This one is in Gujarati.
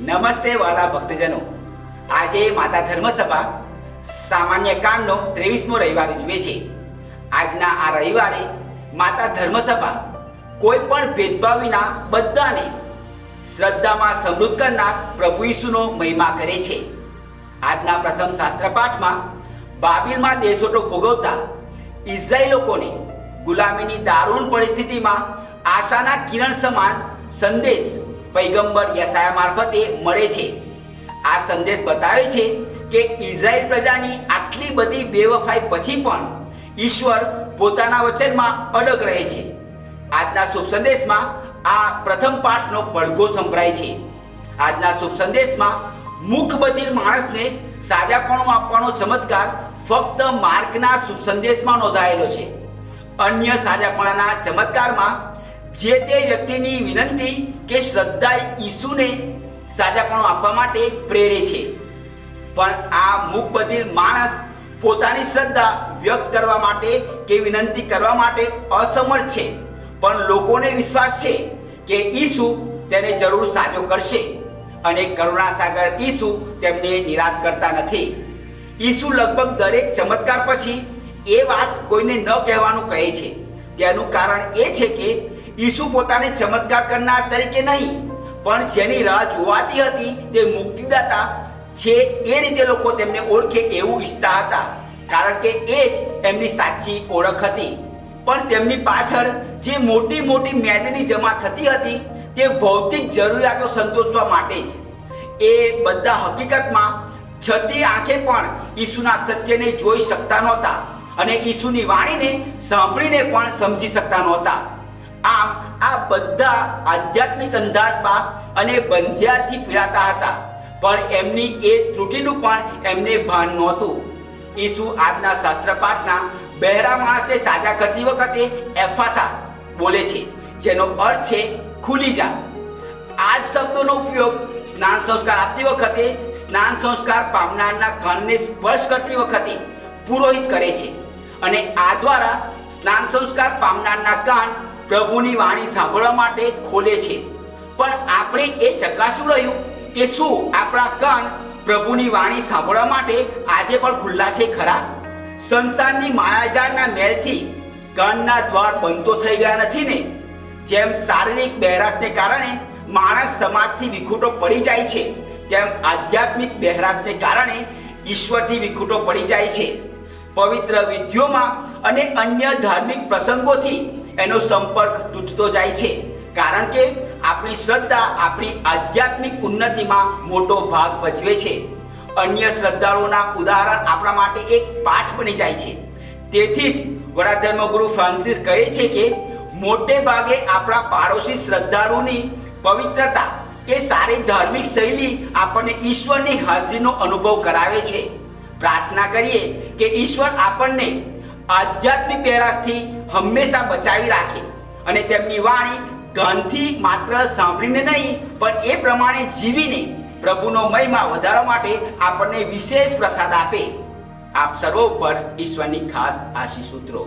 નમસ્તે વાલા ભક્તજનો. આજે માતા ધર્મસભા સામાન્ય કામનો ત્રેવીસમો રવિવાર ઉજવે છે. આજના આ રવિવારે માતા ધર્મસભા કોઈ પણ ભેદભાવ વિના બધાને શ્રદ્ધામાં સમૃદ્ધ કરનાર પ્રભુ ઈસુનો મહિમા કરે છે. આજના પ્રથમ શાસ્ત્ર પાઠમાં બાબિલમાં દેશોટો ભોગવતા ઇઝરાયલ લોકોને ગુલામીની દારૂણ પરિસ્થિતિમાં આશાના કિરણ સમાન સંદેશ પૈગંબર યસાયા મારફતે મળે છે. આ સંદેશ બતાવે છે કે ઇઝરાયલ પ્રજાની આટલી બધી બેવફાઈ પછી પણ ઈશ્વર પોતાના વચનમાં અડગ રહે છે. આજના શુભ સંદેશમાં આ પ્રથમ પાઠનો પડઘો સંભળાય છે. આજના શુભ સંદેશમાં મુખ બધિર માણસને સાજાપણું આપવાનો ચમત્કાર ફક્ત માર્કના શુભ સંદેશમાં નોંધાયેલો છે. અન્ય સાજાપણાના ચમત્કારમાં જે તે વ્યક્તિની વિનંતી કે શ્રદ્ધા ઈસુને સાજાપણું આપવા માટે પ્રેરે છે. પણ આ બધિર માણસ પોતાની શ્રદ્ધા વ્યક્ત કરવા માટે કે વિનંતી કરવા માટે અસમર્થ છે. પણ લોકોને વિશ્વાસ છે કે ઈસુ તેને જરૂર સાજો કરશે અને કરુણાસાગર ઈસુ તેમને નિરાશ કરતા નથી. ઈસુ લગભગ દરેક ચમત્કાર પછી એ વાત કોઈને ન કહેવાનું કહે છે. તેનું કારણ એ છે કે ઈસુ પોતાને ચમત્કાર કરનાર તરીકે નહીં, પણ જેની રાહ જોવાતી હતી તે મુક્તિદાતા છે એ રીતે લોકો તેમને ઓળખે એવું ઈચ્છતા હતા, કારણ કે એ જ એમની સાચી ઓળખ હતી. પણ તેમની પાછળ જે મોટી મોટી મેદની જમા થતી હતી તે ભૌતિક જરૂરિયાતો સંતોષવા માટે જ. એ બધા હકીકતમાં છતી આંખે પણ ઈસુના સત્યને જોઈ શકતા નહોતા અને ઈસુની વાણીને સાંભળીને પણ સમજી શકતા નહોતા. આમ આ બધા આધ્યાત્મિક અંધારમાં અને બંધિયારથી પીડાતા હતા. પણ એમની એ ત્રુટિનું પણ એમને ભાન નહોતું. ઈસુ આજના શાસ્ત્ર પાઠના બહેરા માણસને સાજા કરતી વખતે એફાતા બોલે છે, જેનો અર્થ છે, ખુલી જા. આ જ શબ્દોનો ઉપયોગ સ્નાન સંસ્કાર આપતી વખતે, સ્નાન સંસ્કાર પામનારના કાનને સ્પર્શ કરતી વખતે પુરોહિત કરે છે. અને આ દ્વારા સ્નાન સંસ્કાર પામનારના કાન પ્રભુની વાણી સાંભળવા માટે ખોલે છે. પણ આપણે એ ચકાસવું રહ્યું કે શું આપણા કાન પ્રભુની વાણી સાંભળવા માટે આજે પણ ખુલ્લા છે ખરા? સંસારની માયાજાળના મેલથી કાનના દ્વાર બંધો થઈ ગયા નથી ને? જેમ શારીરિક બહેરાશને કારણે માણસ સમાજથી વિખૂટો પડી જાય છે, તેમ આધ્યાત્મિક બહેરાશને કારણે ઈશ્વરથી વિખૂટો પડી જાય છે. પવિત્ર વિધિઓમાં અને અન્ય ધાર્મિક પ્રસંગોથી એનો સંપર્ક તૂટતો જાય છે. કારણ કે આપણી શ્રદ્ધા આપણી આધ્યાત્મિક ઉન્નતિમાં મોટો ભાગ ભજવે છે. અન્ય શ્રદ્ધાળુઓના ઉદાહરણ આપણા માટે એક પાઠ બની જાય છે. તેથી જ વડા ધર્મગુરુ ફ્રાન્સિસ કહે છે કે, મોટે ભાગે આપણા પાડોશી શ્રદ્ધાળુની પવિત્રતા કે સારી ધાર્મિક શૈલી આપણને ઈશ્વરની હાજરીનો અનુભવ કરાવે છે. પ્રાર્થના કરીએ કે ઈશ્વર આપણને આધ્યાત્મિક બેરાશથી હંમેશા બચાવી રાખે. અને તેમની વાણી ગાંધી માત્ર સાંભળીને નહીં, પણ એ પ્રમાણે જીવીને પ્રભુનો મહિમા વધારવા માટે આપણને વિશેષ પ્રસાદ આપે. આપ સર્વ ઉપર ઈશ્વરની ખાસ આશીષ સૂત્રો